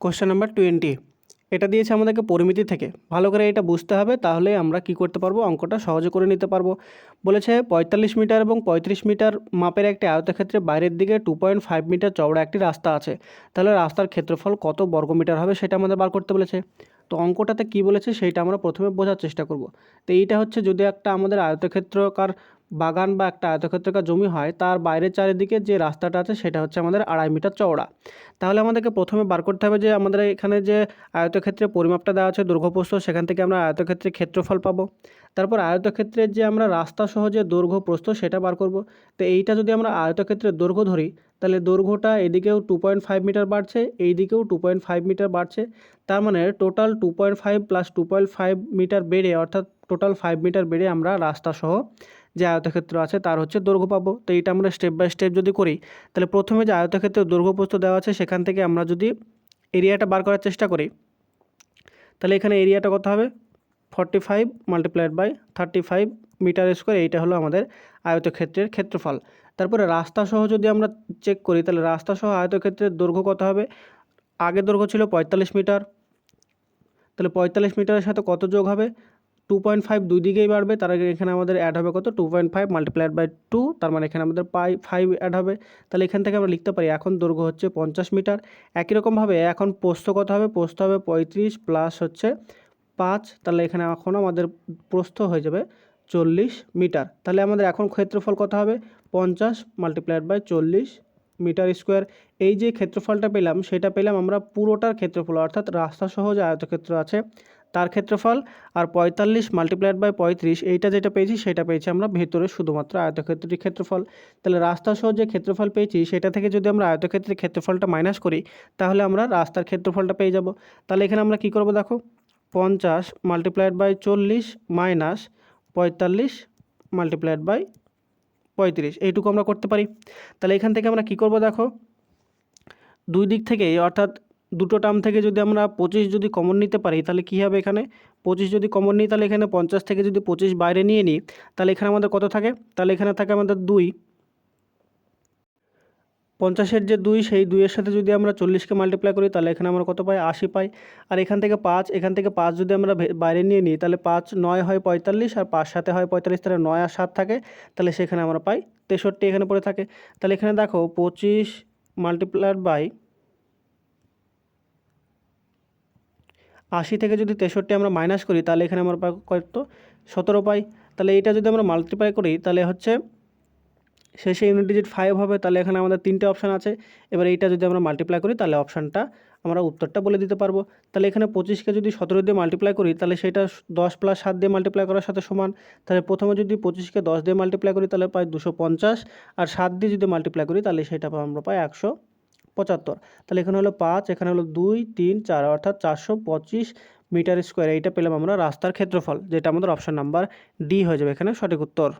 Question number twenty এটা দিয়েছে আমাদেরকে পরিমিতি থেকে। ভালো করে এটা বুঝতে হবে, তাহলে আমরা কি করতে পারব? অঙ্কটা সহজে করে নিতে পারব। বলেছে পঁয়তাল্লিশ মিটার এবং পঁয়ত্রিশ মিটার মাপের একটি আয়তক্ষেত্রে বাইরের দিকে টু পয়েন্ট ফাইভ মিটার চওড়া একটি রাস্তা আছে। তাহলে রাস্তার ক্ষেত্রফল কত বর্গমিটার হবে সেটা আমাদের বার করতে বলেছে। তো অঙ্কটাতে কি বলেছে সেইটা আমরা প্রথমে বোঝার চেষ্টা করব। তো এইটা হচ্ছে যদি একটা আমাদের আয়তক্ষেত্রকার বাগান বা একটা আয়তক্ষেত্রকার জমি হয়, তার বাইরের চারিদিকে যে রাস্তাটা আছে সেটা হচ্ছে আমাদের আড়াই মিটার চওড়া। তাহলে আমাদেরকে প্রথমে বার করতে হবে যে আমাদের এখানে যে আয়তক্ষেত্রে পরিমাপটা দেওয়া আছে দৈর্ঘ্যপ্রস্থ সেখান থেকে আমরা আয়তক্ষেত্রে ক্ষেত্রফল পাবো। তারপর আয়তক্ষেত্রের যে আমরা রাস্তা সহ যে দৈর্ঘ্য প্রস্থ সেটা বার করব। তো এইটা যদি আমরা আয়তক্ষেত্রের দৈর্ঘ্য ধরি, তাহলে দৈর্ঘ্যটা এদিকেও টু পয়েন্ট ফাইভ মিটার বাড়ছে এই দিকেও টু পয়েন্ট ফাইভ মিটার বাড়ছে। তার মানে total two point five plus two point five metre বেড়ে, অর্থাৎ টোটাল ফাইভ মিটার বেড়ে আমরা রাস্তা সহ যে আয়তক্ষেত্র আছে তার হচ্ছে দৈর্ঘ্য পাবো। তো এইটা আমরা স্টেপ বাই স্টেপ যদি করি, তাহলে প্রথমে যে আয়তক্ষেত্রের দৈর্ঘ্য প্রস্থ দেওয়া আছে, সেখান থেকে আমরা যদি এরিয়াটা বার করার চেষ্টা করি, তাহলে এখানে এরিয়াটা কত হবে? Forty five multiplied by thirty five metre square এইটা হলো আমাদের আয়তক্ষেত্রের ক্ষেত্রফল। তারপরে রাস্তা সহ যদি আমরা চেক করি, তাহলে রাস্তা সহ আয়তক্ষেত্রের দৈর্ঘ্য কত হবে? আগে দৈর্ঘ্য ছিল পঁয়তাল্লিশ মিটার তাহলে পঁয়তাল্লিশ মিটারের সাথে কত যোগ হবে? টু পয়েন্ট ফাইভ দুই দিকেই বাড়বে, তার আগে এখানে আমাদের অ্যাড হবে কত? Two point five multiplied by two তার মানে এখানে আমাদের পাই ফাইভ অ্যাড হবে। তাহলে এখান থেকে আমরা লিখতে পারি, এখন দৈর্ঘ্য হচ্ছে পঞ্চাশ মিটার। একই রকমভাবে এখন পোস্ত কত হবে? পোস্ত হবে পঁয়ত্রিশ প্লাস হচ্ছে পাঁচ। তাহলে এখানে এখন আমাদের প্রস্থ হয়ে যাবে চল্লিশ মিটার। তাহলে আমাদের এখন ক্ষেত্রফল কত হবে? পঞ্চাশ মাল্টিপ্লাইড বাই চল্লিশ মিটার স্কোয়ার এই যে ক্ষেত্রফলটা পেলাম, সেটা পেলাম আমরা পুরোটার ক্ষেত্রফল, অর্থাৎ রাস্তা সহ যে আয়তক্ষেত্র আছে। তার ক্ষেত্রফল আর পঁয়তাল্লিশ মাল্টিপ্লাইড বাই পঁয়ত্রিশ, এইটা যেটা পেয়েছি সেটা পেয়েছি আমরা ভেতরে শুধুমাত্র আয়তক্ষেত্রের ক্ষেত্রফল। তাহলে রাস্তা সহ যে ক্ষেত্রফল পেয়েছি, সেটা থেকে যদি আমরা আয়তক্ষেত্রের ক্ষেত্রফলটা মাইনাস করি, তাহলে আমরা রাস্তার ক্ষেত্রফলটা পেয়ে যাব। তাহলে এখানে আমরা কি করব দেখো? পঞ্চাশ মাল্টিপ্লাইড বাই চল্লিশ মাইনাস পঁয়তাল্লিশ মাল্টিপ্লাইড বাই পঁয়ত্রিশ, এইটুকু আমরা করতে পারি। তাহলে এখান থেকে আমরা কি করব দেখো? দুই দিক থেকেই, অর্থাৎ দুটো টার্ম থেকে যদি আমরা পঁচিশ যদি কমন নিতে পারি, তাহলে কী হবে এখানে? পঁচিশ যদি কমন নিই, তাহলে এখানে পঞ্চাশ থেকে যদি পঁচিশ বাইরে নিয়ে নিই, তাহলে এখানে আমাদের কত থাকে? তাহলে এখানে থাকে আমাদের দুই। পঞ্চাশের যে দুই, সেই দুইয়ের সাথে যদি আমরা চল্লিশকে মাল্টিপ্লাই করি, তাহলে এখানে আমরা কত পাই? আশি পাই। আর এখান থেকে পাঁচ, এখান থেকে পাঁচ যদি আমরা বাইরে নিয়ে নিই, তাহলে পাঁচ নয় হয় পঁয়তাল্লিশ, আর পাঁচ সাথে হয় পঁয়তাল্লিশ, তাহলে নয় আর সাত থাকে। তাহলে সেখানে আমরা পাই তেষট্টি এখানে পড়ে থাকে। তাহলে এখানে দেখো, পঁচিশ মাল্টিপ্লাইড বাই আশি থেকে যদি তেষট্টি আমরা মাইনাস করি, তাহলে এখানে আমরা পাই কত? সতেরো পাই। তাহলে এইটা যদি আমরা মাল্টিপ্লাই করি, তাহলে হচ্ছে শেষে ইউনিট ডিজিট ফাইভ হবে, তাহলে এখানে আমাদের তিনটে অপশান আছে। এবার এইটা যদি আমরা মাল্টিপ্লাই করি, তাহলে অপশানটা আমরা উত্তরটা বলে দিতে পারব। তাহলে এখানে পঁচিশকে যদি সতেরো দিয়ে মাল্টিপ্লাই করি, তাহলে সেটা দশ প্লাস সাত দিয়ে মাল্টিপ্লাই করার সাথে সমান। তাহলে প্রথমে যদি পঁচিশকে দশ দিয়ে মাল্টিপ্লাই করি, তাহলে পাই দুশো পঞ্চাশ। আর সাত দিয়ে যদি মাল্টিপ্লাই করি, তাহলে সেটা আমরা পাই একশো পঁচাত্তর। তাহলে এখানে হলো পাঁচ, এখানে হলো দুই, তিন, চার, অর্থাৎ চারশো পঁচিশ মিটার স্কোয়ার এইটা পেলাম আমরা রাস্তার ক্ষেত্রফল, যেটা আমাদের অপশান নাম্বার ডি হয়ে যাবে এখানে সঠিক উত্তর।